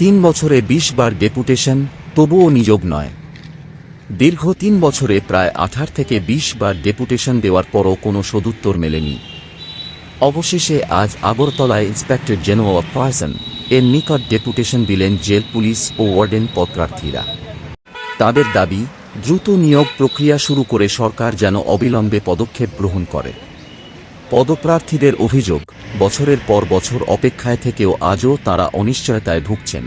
তিন বছরে বিশ বার ডেপুটেশন, তবুও নিযোগ নয়। দীর্ঘ তিন বছরে প্রায় আঠার থেকে বিশ বার ডেপুটেশন দেওয়ার পরও কোনো সদুত্তর মেলেনি। অবশেষে আজ আগরতলায় ইন্সপেক্টর জেনারেল অফ পার্সন এর নিকট ডেপুটেশন দিলেন জেল পুলিশ ও ওয়ার্ডেন পদপ্রার্থীরা। তাদের দাবি, দ্রুত নিয়োগ প্রক্রিয়া শুরু করে সরকার যেন অবিলম্বে পদক্ষেপ গ্রহণ করে। পদপ্রার্থীদের অভিযোগ, বছরের পর বছর অপেক্ষায় থেকেও আজও তারা অনিশ্চয়তায় ভুগছেন।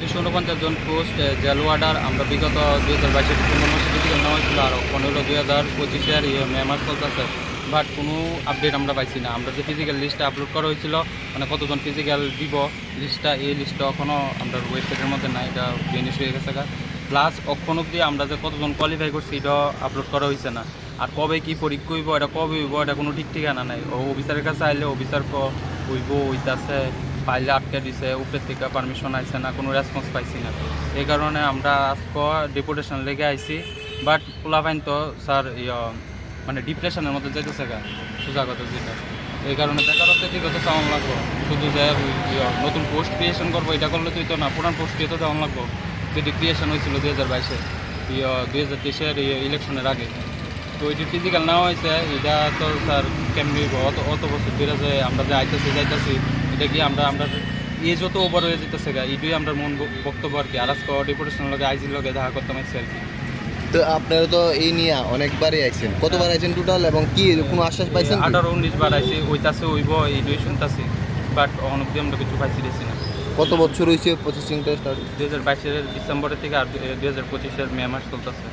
দুশো উনপঞ্চাশ জন পোস্ট জেল আমরা বিগত দুই হাজার বাইশের ডিসেম্বর মাসে নেওয়া পনেরো দুই হাজার পঁচিশের মে মাস চলতেছে। বাট কোনো আপডেট আমরা পাইছি না। আমরা যে ফিজিক্যাল লিস্টটা আপলোড করা হয়েছিল মানে কতজন ফিজিক্যাল দিব লিস্টটা এই লিস্টটা এখনও আমরা ওয়েবসাইটের মধ্যে নাই, এটা ফিনিশ হয়ে গেছে প্লাস অক্ষণ অব্দি আমরা যে কতজন কোয়ালিফাই করছি এটাও আপলোড করা হয়েছে না। আর কবে কি পরীক্ষা হইব, এটা কবে হইব, এটা কোনো ঠিক ঠিকানা নাই। ও অফিসারের কাছে আইলে অফিসার হইব, হইতাছে পাইলে আটকে দিছে, উপরের থেকে পারমিশন আইছে না, কোনো রেসপন্স পাইছি না। এই কারণে আমরা আজকে ডেপুটেশন লেগে আইছি বাট পোলাপাইন তো, স্যার মানে ডিপ্রেশনের মধ্যে যেতেছে গা সোজা কথা যেটা। এই কারণে বেকারত্বের দিকে তো চাওয়ান লাগবো। শুধু যে ইয়ে নতুন পোস্ট ক্রিয়েশন করব, এটা করলে তুই তো না। পুরান পোস্ট দিয়ে তো দেওয়ান লাগবো। যেটি ক্রিয়েশন হয়েছিল দুই হাজার বাইশে ইয়ে দুই হাজার তেইশের ইলেকশনের আগে। তো ওইটি ফিজিক্যাল নেওয়া হয়েছে এটা তো স্যার কেমনি অত অত বছর ধরে যে আমরা যে আইতেছি, যাইতেছি, এটা কি আমরা আমরা এই যত ওভার হয়ে যেতেছে গা, এইটাই আমরা মন বক্তব্য আর কি। আর আজকে ডেপুটেশনের লগে আইজির লগে দেখা করতাম কি। তো আপনারা তো এই নিয়ে অনেকবারই আইছেন। কতবার আইছেন টোটাল এবং কি কোনো আশ্বাস পাইছেন আঠারো উনিশ বার আইসি ওইতাছে ওইব এইটাই শুনতাছি বাট অনব্দি আমরা কিছু পাইছি দিছি না। কত বছর হয়েছে প্রসেসিংটা স্টার্ট দুই হাজার বাইশের ডিসেম্বরের থেকে আর দুই হাজার পঁচিশের মে মাস চলতেছে।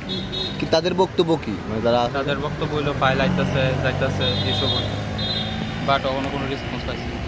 কি তাদের বক্তব্য কি? মানে তারা তাদের বক্তব্য হইল ফাইল আইতাছে যাইতাছে এইসব বাট অন্য কোনো রেসপন্স পাইছি না।